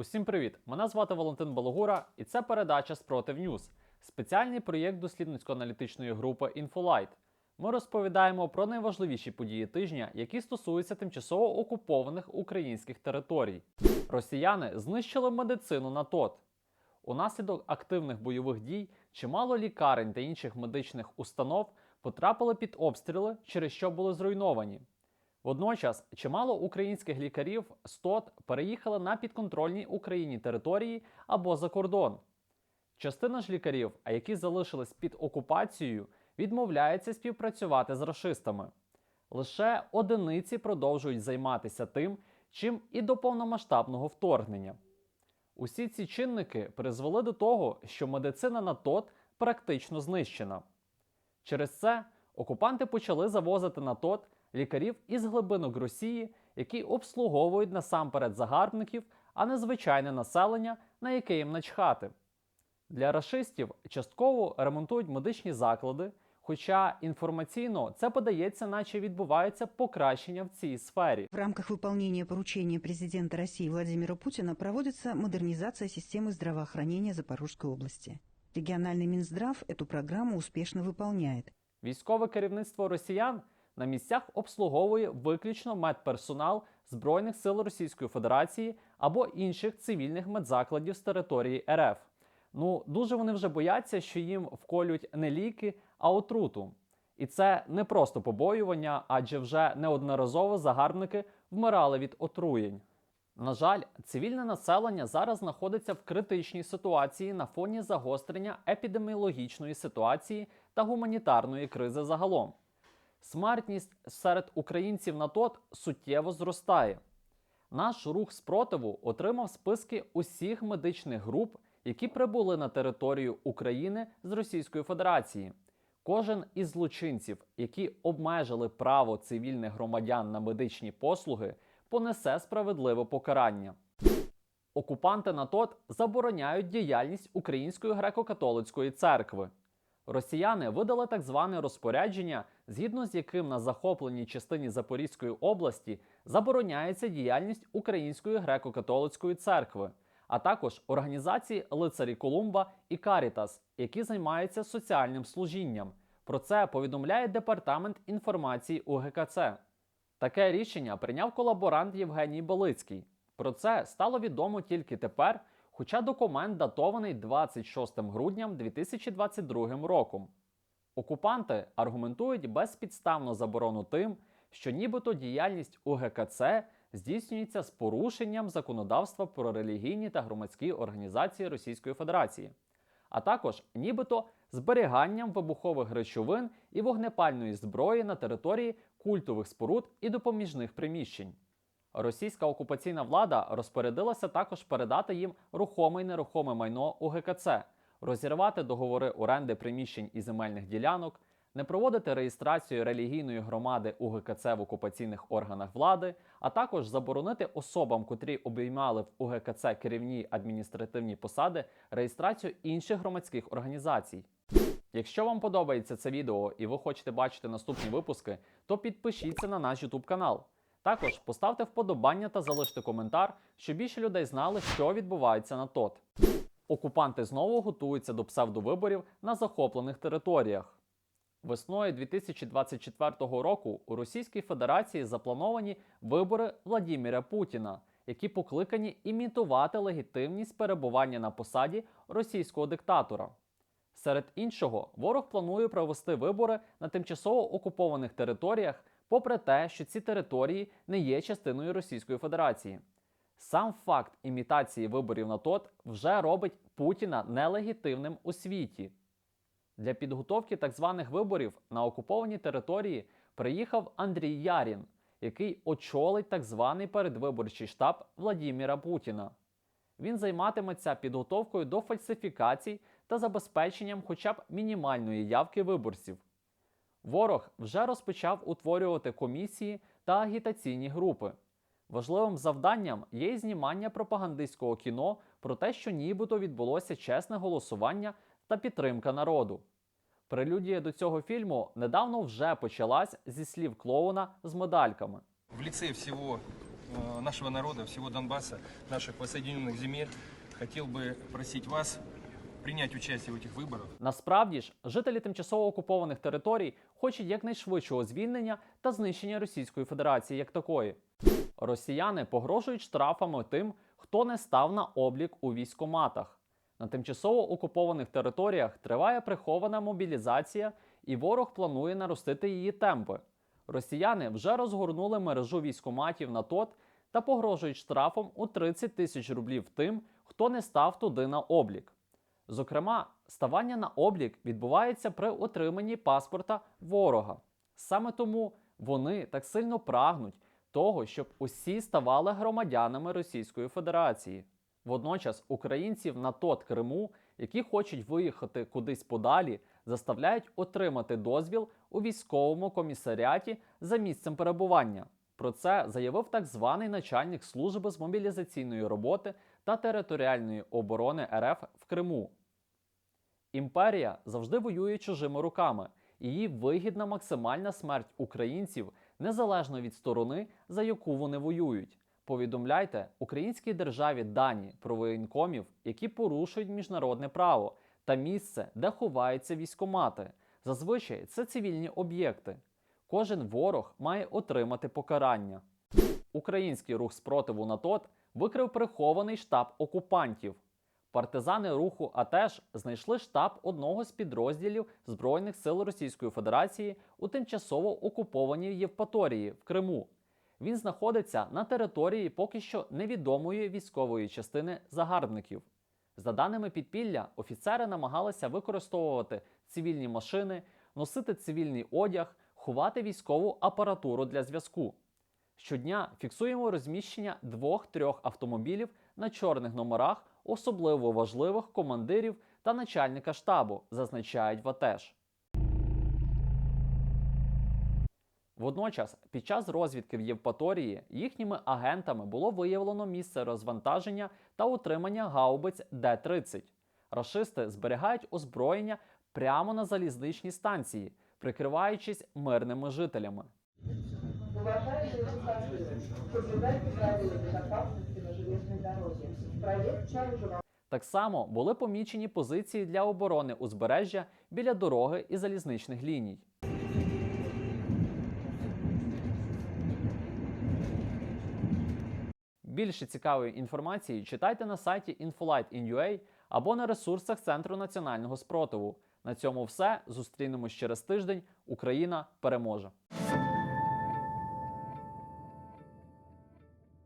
Усім привіт! Мене звати Валентин Балогура, і це передача Спротив Ньюз, спеціальний проєкт дослідницько-аналітичної групи InfoLight. Ми розповідаємо про найважливіші події тижня, які стосуються тимчасово окупованих українських територій. Росіяни знищили медицину на ТОТ. Унаслідок активних бойових дій чимало лікарень та інших медичних установ потрапили під обстріли, через що були зруйновані. Водночас чимало українських лікарів з ТОТ переїхали на підконтрольні Україні території або за кордон. Частина ж лікарів, а які залишились під окупацією, відмовляється співпрацювати з рашистами. Лише одиниці продовжують займатися тим, чим і до повномасштабного вторгнення. Усі ці чинники призвели до того, що медицина на ТОТ практично знищена. Через це окупанти почали завозити на ТОТ лікарів із глибинок Росії, які обслуговують насамперед загарбників, а не звичайне населення, на яке їм начхати. Для рашистів частково ремонтують медичні заклади, хоча інформаційно це подається, наче відбувається покращення в цій сфері. В рамках выполнения поручения президента России Владимира Путина проводится модернизация системы здравоохранения Запорожской области. Региональный Минздрав эту программу успешно выполняет. Військове керівництво росіян на місцях обслуговує виключно медперсонал Збройних сил Російської Федерації або інших цивільних медзакладів з території РФ. Ну дуже вони вже бояться, що їм вколють не ліки, а отруту. І це не просто побоювання, адже вже неодноразово загарбники вмирали від отруєнь. На жаль, цивільне населення зараз знаходиться в критичній ситуації на фоні загострення епідеміологічної ситуації та гуманітарної кризи загалом. Смертність серед українців на ТОТ суттєво зростає. Наш рух спротиву отримав списки усіх медичних груп, які прибули на територію України з Російської Федерації. Кожен із злочинців, які обмежили право цивільних громадян на медичні послуги, понесе справедливе покарання. Окупанти на ТОТ забороняють діяльність Української греко-католицької церкви. Росіяни видали так зване розпорядження, згідно з яким на захопленій частині Запорізької області забороняється діяльність Української греко-католицької церкви, а також організації Лицарі Колумба і Карітас, які займаються соціальним служінням. Про це повідомляє департамент інформації УГКЦ. Таке рішення прийняв колаборант Євгеній Балицький. Про це стало відомо тільки тепер, хоча документ датований 26 грудня 2022 роком. Окупанти аргументують безпідставну заборону тим, що нібито діяльність УГКЦ здійснюється з порушенням законодавства про релігійні та громадські організації Російської Федерації, а також нібито зберіганням вибухових речовин і вогнепальної зброї на території культових споруд і допоміжних приміщень. Російська окупаційна влада розпорядилася також передати їм рухоме і нерухоме майно УГКЦ, розірвати договори оренди приміщень і земельних ділянок, не проводити реєстрацію релігійної громади УГКЦ в окупаційних органах влади, а також заборонити особам, котрі обіймали в УГКЦ керівні адміністративні посади, реєстрацію інших громадських організацій. Якщо вам подобається це відео і ви хочете бачити наступні випуски, то підпишіться на наш YouTube канал. Також поставте вподобання та залиште коментар, щоб більше людей знали, що відбувається на ТОТ. Окупанти знову готуються до псевдовиборів на захоплених територіях. Весною 2024 року у Російській Федерації заплановані вибори Владіміра Путіна, які покликані імітувати легітимність перебування на посаді російського диктатора. Серед іншого, ворог планує провести вибори на тимчасово окупованих територіях, попри те, що ці території не є частиною Російської Федерації. Сам факт імітації виборів на ТОТ вже робить Путіна нелегітимним у світі. Для підготовки так званих виборів на окуповані території приїхав Андрій Ярін, який очолить так званий передвиборчий штаб Владіміра Путіна. Він займатиметься підготовкою до фальсифікацій та забезпеченням хоча б мінімальної явки виборців. Ворог вже розпочав утворювати комісії та агітаційні групи. Важливим завданням є й знімання пропагандистського кіно про те, що нібито відбулося чесне голосування та підтримка народу. Прелюдія до цього фільму недавно вже почалась зі слів клоуна з медальками. В лице всего э, нашего народа, всего Донбасса, наших воссоединенных земель, хотел бы просить вас принять участие в этих выборах. Насправді ж, жителі тимчасово окупованих територій хочуть якнайшвидшого звільнення та знищення Російської Федерації як такої. Росіяни погрожують штрафами тим, хто не став на облік у військоматах. На тимчасово окупованих територіях триває прихована мобілізація, і ворог планує наростити її темпи. Росіяни вже розгорнули мережу військоматів на ТОТ та погрожують штрафом у 30 тисяч рублів тим, хто не став туди на облік. Зокрема, ставання на облік відбувається при отриманні паспорта ворога. Саме тому вони так сильно прагнуть того, щоб усі ставали громадянами Російської Федерації. Водночас українців на тот Криму, які хочуть виїхати кудись подалі, заставляють отримати дозвіл у військовому комісаріаті за місцем перебування. Про це заявив так званий начальник служби з мобілізаційної роботи та територіальної оборони РФ в Криму. Імперія завжди воює чужими руками, і їй вигідна максимальна смерть українців незалежно від сторони, за яку вони воюють. Повідомляйте українській державі дані про воєнкомів, які порушують міжнародне право, та місце, де ховаються військомати. Зазвичай це цивільні об'єкти. Кожен ворог має отримати покарання. Український рух спротиву на ТОТ викрив прихований штаб окупантів. Партизани руху АТЕШ знайшли штаб одного з підрозділів Збройних сил Російської Федерації у тимчасово окупованій Євпаторії в Криму. Він знаходиться на території поки що невідомої військової частини загарбників. За даними підпілля, офіцери намагалися використовувати цивільні машини, носити цивільний одяг, ховати військову апаратуру для зв'язку. Щодня фіксуємо розміщення двох-трьох автомобілів на чорних номерах особливо важливих командирів та начальника штабу, зазначають в АТЕШ. Водночас, під час розвідки в Євпаторії їхніми агентами було виявлено місце розвантаження та утримання гаубиць Д-30. Рашисти зберігають озброєння прямо на залізничній станції, прикриваючись мирними жителями. Уважаемые безопасности на железной дороге. Проект Чаружева Так само були помічені позиції для оборони узбережжя біля дороги і залізничних ліній. Більше цікавої інформації читайте на сайті Infolight.in.ua або на ресурсах Центру національного спротиву. На цьому все. Зустрінемось через тиждень. Україна переможе!